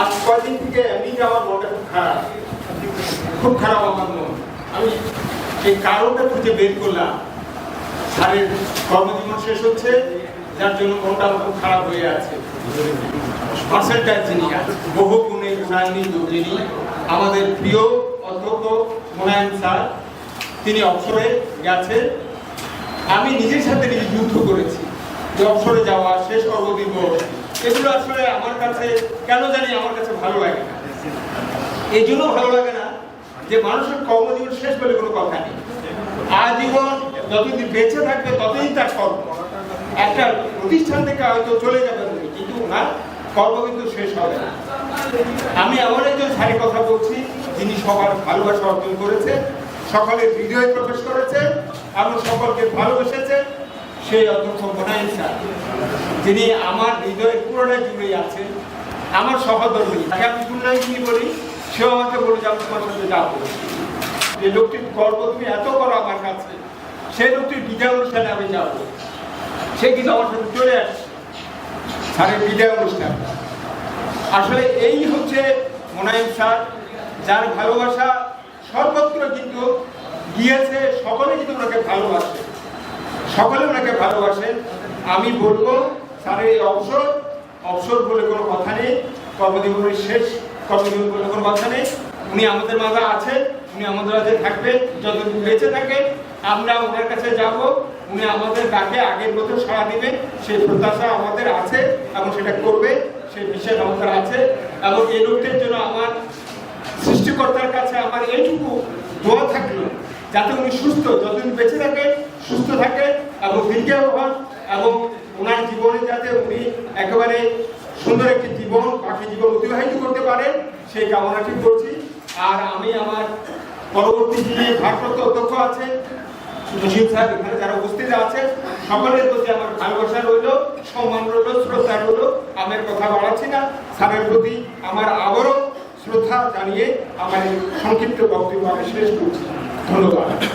আজ কদিন থেকে এমনি আমার মনটা খুব খারাপ। খুব খারাপ আমার মন। আমি এই কারণটা খুঁজে বের করলাম। স্যারের কর্মজীবন শেষ হচ্ছে, যার জন্য মনটা খুব খারাপ হয়ে আছে। বহু যিনি আমাদের প্রিয় অধ্যক্ষ মোনায়েম স্যার, তিনি অবসরে গেছেন আমি নিজের সাথে নিজে যুদ্ধ করেছি। যে অবসরে যাওয়া শেষ কর্মদিবস এগুলো আসলে আমার কাছে, কেন জানি আমার কাছে ভালো লাগে না। এই জন্য ভালো লাগে না যে মানুষের কর্মজীবন শেষ বলে কোনো কথা নেই। আজীবন যতদিন বেঁচে থাকবে, ততদিন তার কর্ম। একটা প্রতিষ্ঠান থেকে হয়তো চলে যাবে কিন্তু ওনার কর্ম কিন্তু শেষ হবে না। আমি এমন একজন সারি কথা বলছি, যিনি সবার ভালোবাসা অর্জন করেছে সকলের হৃদয়ে প্রবেশ করেছে এবং সকলকে ভালোবেসেছে সেই অধ্যক্ষ মোনাইম স্যার, যিনি আমার হৃদয়ের পুরোটাই জুড়েই আছে আমার সহধর্মী। তাকে আমি গুণাইনি বলি, সেও আমাকে বলে যে আমি তোমার সাথে যাব যে লোকটির গর্ব তুমি এত করো আমার কাছে সেই লোকটির বিদায় অনুষ্ঠানে আমি যাব। সে কিন্তু আমার সাথে চলে আসছে। স্যারের বিদায় অনুষ্ঠান আসলে এই হচ্ছে মোনায়েম স্যার, যার ভালোবাসা সর্বত্র কিন্তু গিয়েছে, সকলে কিন্তু ওনাকে ভালোবাসে। সকলে ওনাকে ভালোবাসেন। আমি বলব স্যারের এই অবসর অবসর বলে কোনো কথা নেই। কর্মজীবনের শেষ, কর্মজীবন বলে কোনো কথা নেই। উনি আমাদের মাঝে আছেন, উনি আমাদের মাঝে থাকবেন, যতদিন বেঁচে থাকেন, আমরা ওনার কাছে যাব। উনি আমাদের ডাকে আগের মতো সাড়া দিবেন। সেই প্রত্যাশা আমাদের আছে এবং সেটা করবে, সেই বিশ্বাস আমাদের আছে। এবং এই লোকটির জন্য আমার সৃষ্টিকর্তার কাছে আমার এইটুকু দোয়া থাকল। যাতে উনি সুস্থ, যতদিন বেঁচে থাকে, সুস্থ থাকে এবং দীর্ঘায়ু হন এবং ওনার জীবনে যাতে উনি একেবারে সুন্দর একটি জীবন, বাকি জীবন অতিবাহিত করতে পারেন, সেই কামনাটি করছি। আর আমি আমার পরবর্তী যিনি ভারপ্রাপ্ত অধ্যক্ষ আছে জসিম স্যার, এখানে যারা উপস্থিত আছে সকলের প্রতি আমার ভালোবাসা রইল, সম্মান রইল, শ্রদ্ধা রইল। আমি কথা বাড়াচ্ছি না। স্যারের প্রতি আমার আবারও শ্রদ্ধা জানিয়ে আমার সংক্ষিপ্ত বক্তব্য আমি শেষ করছি। ものが。